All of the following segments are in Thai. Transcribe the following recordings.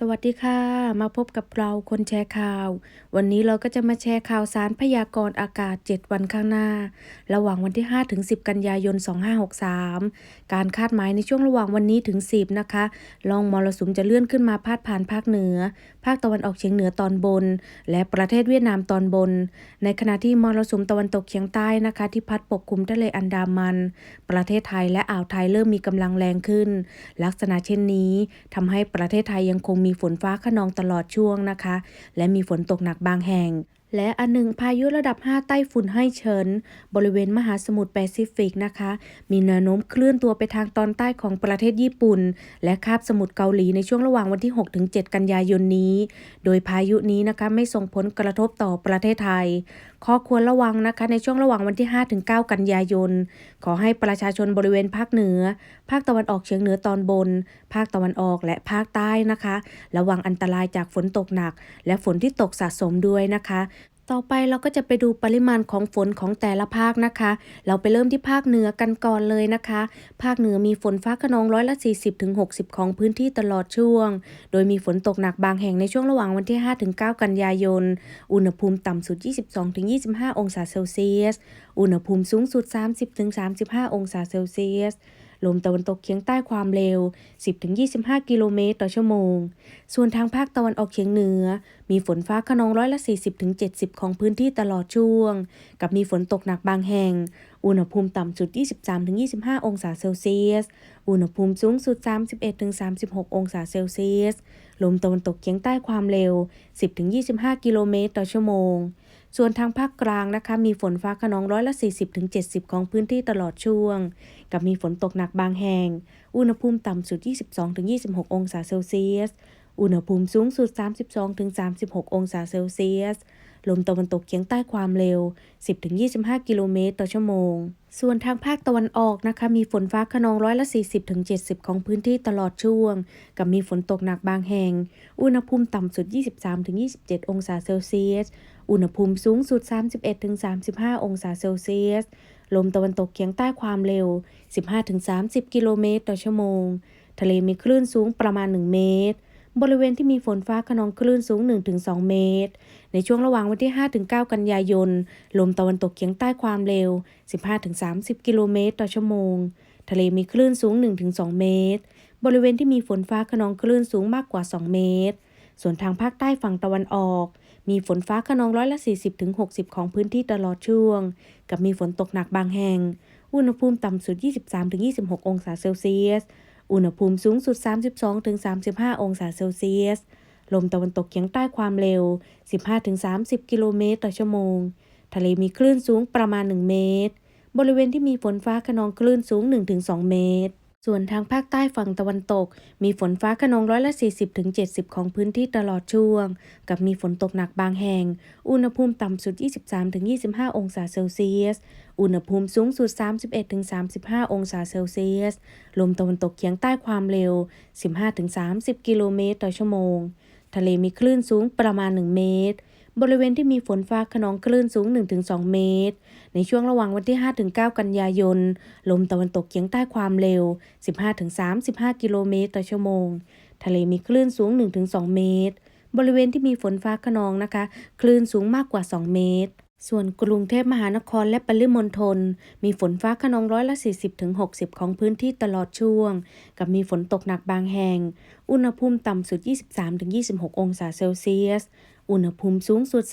สวัสดีค่ะ มาพบกับเราคนแชร์ข่าว วันนี้เราก็จะมาแชร์ข่าวสารพยากรณ์อากาศ 7 วันข้างหน้า ระหว่างวันที่ 5 ถึง 10 กันยายน 2563 การคาดหมายในช่วงระหว่างวันนี้ถึง 10 นะคะลองมรสุมจะเลื่อนขึ้นมาพาดผ่านภาคเหนือาคตะวันออกเฉียงเหนือตอนบน และประเทศเวียดนามตอนบน ในขณะที่มรสุมตะวันตกเฉียงใต้นะคะ ที่พัดปกคลุมทะเลอันดามัน ประเทศไทยและอ่าวไทยเริ่มมีกำลังแรงขึ้น ลักษณะเช่นนี้ทำให้ประเทศไทยยังคงมีฝนฟ้าขนองตลอดช่วงนะคะ และมีฝนตกหนักบางแห่ง และอันหนึ่งพายุระดับ 5 ใต้ฝุ่นให้เฉิน บริเวณมหาสมุทรแปซิฟิกนะคะ มีแนวโน้มเคลื่อนตัวไปทางตอนใต้ของประเทศญี่ปุ่น และคาบสมุทรเกาหลีในช่วงระหว่างวันที่ 6-7 กันยายนนี้ โดยพายุนี้นะคะไม่ส่งผลกระทบต่อประเทศไทย ข้อควรระวังนะคะในช่วงระหว่างวันที่ 5-9 กันยายนขอให้ประชาชนบริเวณภาคเหนือ ภาคตะวันออกเฉียงเหนือตอนบน ภาคตะวันออกและภาคใต้นะคะ ระวังอันตรายจากฝนตกหนัก และฝนที่ตกสะสมด้วยนะคะ ต่อไปเราก็จะไปดูปริมาณของฝนของแต่ละภาคนะคะ เราไปเริ่มที่ภาคเหนือกันก่อนเลยนะคะ ภาคเหนือมีฝนฟ้าขนองร้อยละ 40ถึง60 ของพื้นที่ตลอดช่วง โดยมีฝนตกหนักบางแห่งในช่วงระหว่างวันที่5ถึง9กันยายน อุณหภูมิต่ำสุด 22ถึง25 องศาเซลเซียส อุณหภูมิสูงสุด 30ถึง35 องศาเซลเซียส ลมตะวันตกเฉียงใต้ความเร็ว 10-25 กิโลเมตรต่อชั่วโมง ส่วนทางภาคตะวันออกเฉียงเหนือ มีฝนฟ้าขนองร้อยละ 40-70 ของพื้นที่ตลอดช่วง กับมีฝนตกหนักบางแห่ง อุณหภูมิต่ำสุด 23-25 องศาเซลเซียส อุณหภูมิสูงสุด 31-36 องศาเซลเซียส ลมตะวันตกเฉียงใต้ความเร็ว 10-25 กิโลเมตรต่อชั่วโมง ส่วนทางภาคกลางนะคะ มีฝนฟ้าขนองร้อยละ 40-70 ของพื้นที่ตลอดช่วง กับมีฝนตกหนักบางแห่ง อุณหภูมิต่ำสุด 22-26 องศาเซลเซียส อุณหภูมิสูงสุด 32-36 องศาเซลเซียส ลมตะวันตกเฉียงใต้ความเร็ว 10-25 กิโลเมตรต่อชั่วโมง ส่วนทางภาคตะวันออกนะคะ มีฝนฟ้าขนองร้อยละ 40-70 ของพื้นที่ตลอดช่วง กับมีฝนตกหนักบางแห่ง อุณหภูมิต่ำสุด 23-27 องศาเซลเซียส อุณหภูมิสูงสุด 31-35 องศาเซลเซียส ลมตะวันตกเฉียงใต้ความเร็ว 15-30 กิโลเมตรต่อชั่วโมง ทะเลมีคลื่นสูงประมาณ 1 เมตร บริเวณที่มีฝนฟ้าขนองคลื่นสูง 1-2 เมตร ในช่วงระหว่างวันที่ 5-9 กันยายน ลมตะวันตกเฉียงใต้ความเร็ว 15-30 กิโลเมตรต่อชั่วโมง ทะเลมีคลื่นสูง 1-2 เมตร บริเวณที่มีฝนฟ้าขนองคลื่นสูงมากกว่า 2 เมตร ส่วนทางภาคใต้ฝั่งตะวันออก มีฝนฟ้าขนองร้อยละ 40-60 ของพื้นที่ตลอดช่วง กับมีฝนตกหนักบางแห่ง อุณหภูมิต่ำสุด 23-26 องศาเซลเซียส อุณหภูมิสูงสุด 32-35 องศาเซลเซียส ลมตะวันตกเฉียงใต้ความเร็ว 15-30 กิโลเมตรต่อชั่วโมง ทะเลมีคลื่นสูงประมาณ 1 เมตร บริเวณที่มีฝนฟ้าขนองคลื่นสูง 1-2 เมตร ส่วนทางภาคใต้ฝั่งตะวันตก มีฝนฟ้าขนองร้อยละ 40-70 ของพื้นที่ตลอดช่วง กับมีฝนตกหนักบางแห่ง อุณหภูมิต่ำสุด 23-25 องศาเซลเซียส อุณหภูมิสูงสุด 31-35 องศาเซลเซียส ลมตะวันตกเฉียงใต้ความเร็ว 15-30 กิโลเมตรต่อชั่วโมง ทะเลมีคลื่นสูงประมาณ 1 เมตร บริเวณที่มีฝนฟ้าขนองคลื่นสูง 1-2 เมตร ในช่วงระหว่างวันที่ 5-9 กันยายน ลมตะวันตกเฉียงใต้ความเร็ว 15-35 กิโลเมตรต่อชั่วโมง ทะเลมีคลื่นสูง 1-2 เมตร บริเวณที่มีฝนฟ้าขนองนะคะ คลื่นสูงมากกว่า 2 เมตร ส่วนกรุงเทพมหานครและปริมณฑลมีฝนฟ้าขนองร้อยละ 40-60 ของพื้นที่ตลอดช่วง กับมีฝนตกหนักบางแห่ง อุณหภูมิต่ำสุด 23-26 องศาเซลเซียส อุณหภูมิสูงสุด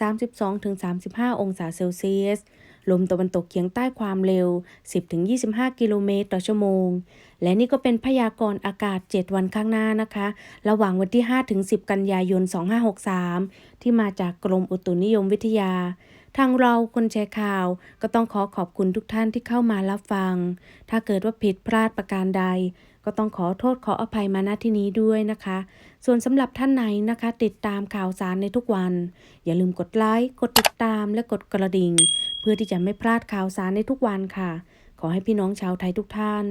32-35 องศาเซลเซียส ลมตะวันตกเฉียงใต้ความเร็ว 10-25 กิโลเมตรต่อชั่วโมง และนี่ก็เป็นพยากรณ์อากาศ 7 วันข้างหน้านะคะ ระหว่างวันที่ 5-10 กันยายน 2563 ที่มาจากกรมอุตุนิยมวิทยา ทางเราคนแชร์ข่าว ก็ต้องขอขอบคุณทุกท่านที่เข้ามารับฟัง ถ้าเกิดว่าผิดพลาดประการใด ก็ต้องขอโทษขออภัยมาณที่นี้ด้วยนะคะ ส่วนสำหรับท่านไหนนะคะ ติดตามข่าวสารในทุกวัน อย่าลืมกดไลค์กดติดตามและกดกระดิ่ง เพื่อที่จะไม่พลาดข่าวสารในทุกวันค่ะขอให้พี่น้องชาวไทยทุกท่าน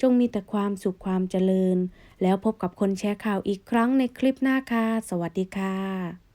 จงมีแต่ความสุขความเจริญ แล้วพบกับคนแชร์ข่าวอีกครั้งในคลิปหน้าค่ะ สวัสดีค่ะ